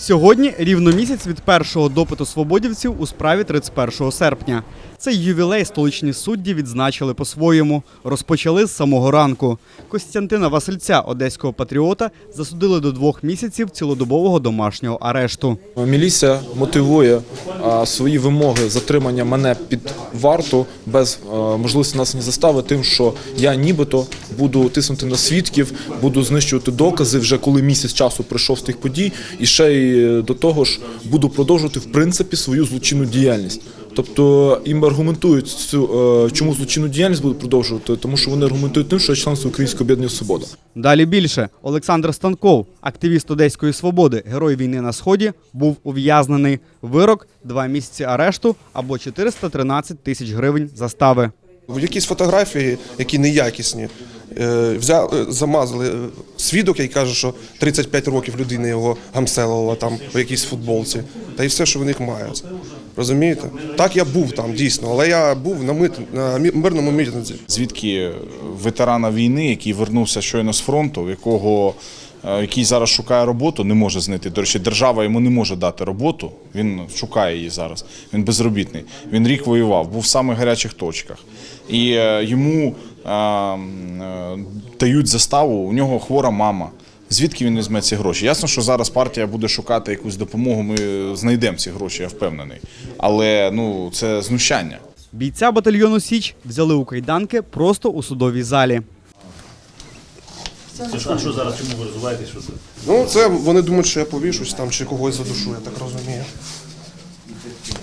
Сьогодні рівно місяць від першого допиту свободівців у справі 31 серпня. Цей ювілей столичні судді відзначили по-своєму. Розпочали з самого ранку. Костянтина Васильця, одеського патріота, засудили до двох місяців цілодобового домашнього арешту. Міліція мотивує свої вимоги затримання мене під варту без е, можливості нанесення застави, тим, що я нібито буду тиснути на свідків, буду знищувати докази вже коли місяць часу пройшов з тих подій, і ще й до того ж буду продовжувати в принципі свою злочинну діяльність. Тобто їм аргументують цю е, чому злочинну діяльність будуть продовжувати, тому що вони аргументують тим, що я членство Української об'єднання Свобода. Далі більше Олександр Станков, активіст Одеської свободи, герой війни на сході, був ув'язнений. Вирок два місяці арешту або 413 тисяч гривень застави. В якісь фотографії, які неякісні, е, взяли, замазали е, свідок, який каже, що 35 років людина його гамселила там у якійсь футболці, та й все, що в них мають. Розумієте? Так я був там дійсно, але я був на, мит, на мирному мітинзі. звідки ветерана війни, який вернувся щойно з фронту, якого е, який зараз шукає роботу, не може знайти. До речі, держава йому не може дати роботу. Він шукає її зараз. Він безробітний. Він рік воював, був в самих гарячих точках. І е, йому дають заставу. У нього хвора мама. Звідки він візьме ці гроші? Ясно, що зараз партія буде шукати якусь допомогу. Ми знайдемо ці гроші, я впевнений. Але ну це знущання. Бійця батальйону Січ взяли у кайданки просто у судовій залі. Це ж, що зараз чому ви розвиваєтесь? Що це? Ну, це вони думають, що я повішусь там чи когось задушу, я так розумію.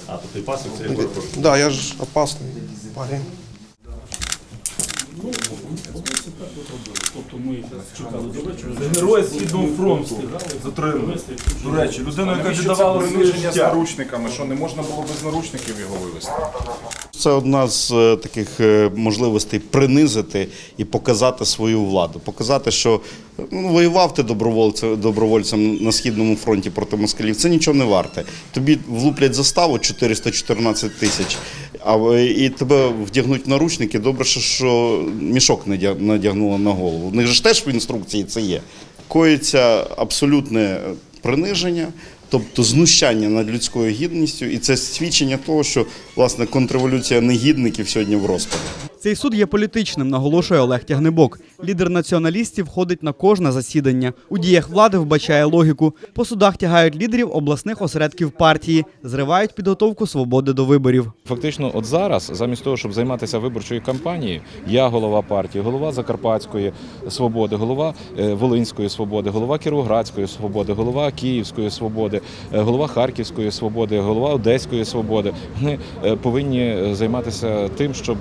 А, то той пасик, це я. Так, да, я ж опасний парень. Тобто ми чекали до вечора. Герой Східного фронту затримали. До речі, людина, яка віддавала своє приниження з життя. наручниками, що не можна було без наручників його вивезти. Це одна з е, таких е, можливостей принизити і показати свою владу. Показати, що ну, воював ти добровольцем, добровольцем на східному фронті проти москалів. Це нічого не варте. Тобі влуплять заставу 414 тисяч, а і тебе вдягнуть наручники. Добре, що, що мішок не надягнуло на голову. У них ж теж в інструкції це є. Коїться абсолютне приниження. Тобто знущання над людською гідністю, і це свідчення того, що власне контрреволюція негідників сьогодні в розпаді. Цей суд є політичним, наголошує Олег Тягнебок. Лідер націоналістів ходить на кожне засідання. У діях влади вбачає логіку. По судах тягають лідерів обласних осередків партії, зривають підготовку свободи до виборів. Фактично, от зараз, замість того, щоб займатися виборчою кампанією, я голова партії, голова Закарпатської свободи, голова е, Волинської свободи, голова Кіровоградської свободи, голова Київської свободи, е, голова Харківської свободи, голова Одеської свободи. Вони е, повинні займатися тим, щоб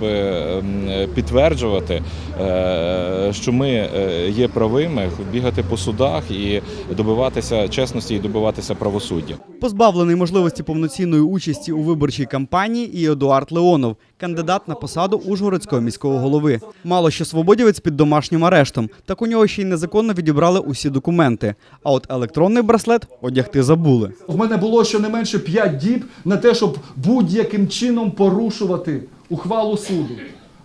підтверджувати, е, що ми е, є правими, бігати по судах і добиватися чесності і добиватися правосуддя. Позбавлений можливості повноцінної участі у виборчій кампанії і Едуард Леонов, кандидат на посаду Ужгородського міського голови. Мало що свободівець під домашнім арештом, так у нього ще й незаконно відібрали усі документи. А от електронний браслет одягти забули. В мене було щонайменше 5 діб на те, щоб будь-яким чином порушувати ухвалу суду.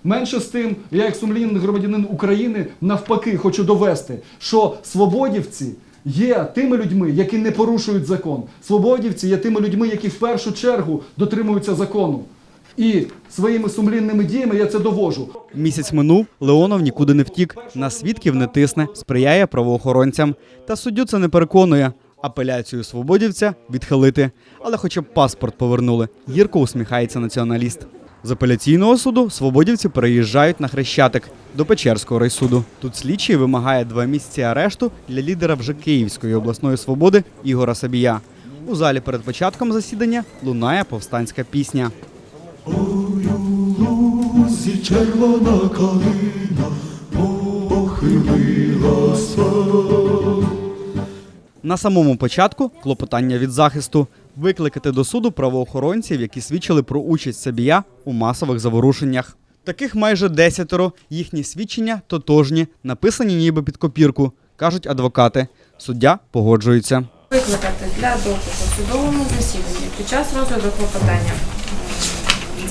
Менше з тим, я як сумлінний громадянин України навпаки хочу довести, що свободівці є тими людьми, які не порушують закон. Свободівці є тими людьми, які в першу чергу дотримуються закону. І своїми сумлінними діями я це довожу. Місяць минув, Леонов нікуди не втік, на свідків не тисне, сприяє правоохоронцям. Та суддю це не переконує. Апеляцію свободівця відхилити. Але хоча б паспорт повернули. Гірко усміхається націоналіст. З апеляційного суду свободівці переїжджають на Хрещатик до Печерського райсуду. Тут слідчий вимагає два місяці арешту для лідера вже Київської обласної свободи Ігора Сабія. У залі перед початком засідання лунає повстанська пісня. Лузі червона калина похилилася. На самому початку клопотання від захисту викликати до суду правоохоронців, які свідчили про участь Сабія у масових заворушеннях. Таких майже десятеро. Їхні свідчення тотожні, написані ніби під копірку, кажуть адвокати. Суддя погоджується. Викликати для допиту судовому засіданні під час розгляду клопотання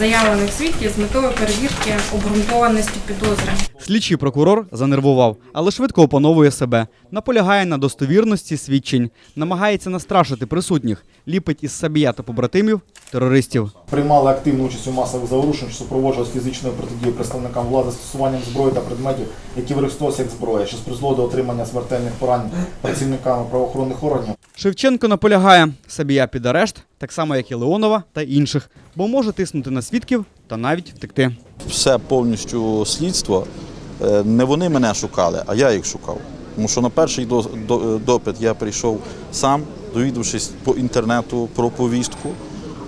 заявлених свідків з метою перевірки обґрунтованості підозри. Слідчий прокурор занервував, але швидко опановує себе. Наполягає на достовірності свідчень, намагається настрашити присутніх, ліпить із Сабія та побратимів терористів. приймали активну участь у масових заворушеннях, що супроводжувалися фізичною протидією представникам влади застосуванням зброї та предметів, які використовувалися як зброя, що призвело до отримання смертельних поранень працівниками правоохоронних органів. Шевченко наполягає, Сабія під арешт, так само як і Леонова та інших, бо може тиснути на свідків та навіть втекти. все повністю слідство. Е, Не вони мене шукали, а я їх шукав. Тому що на перший до- до- допит я прийшов сам, довідавшись по інтернету про повістку.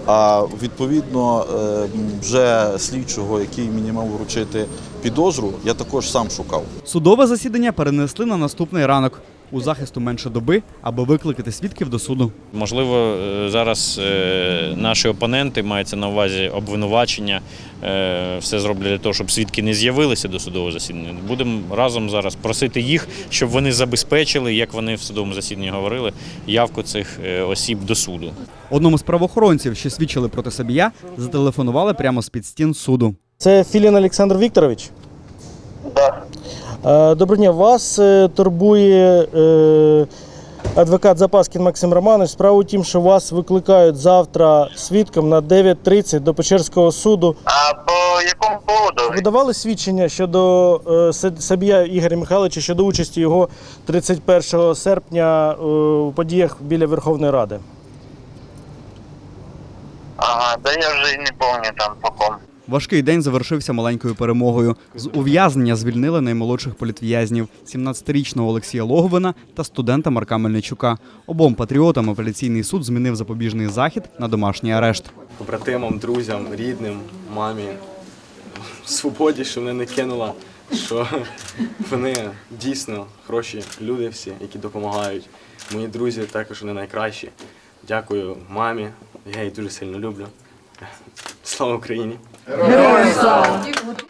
А відповідно е, вже слідчого, який мені мав вручити підозру, я також сам шукав. Судове засідання перенесли на наступний ранок. У захисту менше доби, аби викликати свідків до суду. Можливо, е, зараз е, наші опоненти мається на увазі обвинувачення. е, Все зроблять для того, щоб свідки не з'явилися до судового засідання. Будемо разом зараз просити їх, щоб вони забезпечили, як вони в судовому засіданні говорили, явку цих осіб до суду. Одному з правоохоронців, що свідчили проти Сабія, зателефонували прямо з під стін суду. Це Філін Олександр Вікторович? Так. Доброго дня. Вас е, турбує е, адвокат Запаскін Максим Романович. Справа у тім, що вас викликають завтра свідком на 9.30 до Печерського суду. А по якому поводу? Ви давали свідчення щодо е, Сабія Ігоря Михайловича щодо участі його 31 серпня е, у подіях біля Верховної Ради? Ага, да я вже не пам'ятаю там по. Важкий день завершився маленькою перемогою. З ув'язнення звільнили наймолодших політв'язнів 17-річного Олексія Логовина та студента Марка Мельничука. Обом патріотам апеляційний суд змінив запобіжний захід на домашній арешт. Побратимам, друзям, рідним, мамі, свободі, що мене не кинула, що вони дійсно хороші люди всі, які допомагають. Мої друзі також вони найкращі. Дякую мамі, я її дуже сильно люблю. Слава Україні!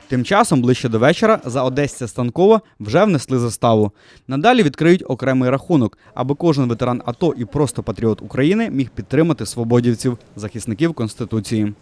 Тим часом, ближче до вечора, за Одесця Станкова вже внесли заставу. Надалі відкриють окремий рахунок, аби кожен ветеран АТО і просто патріот України міг підтримати свободівців, захисників Конституції.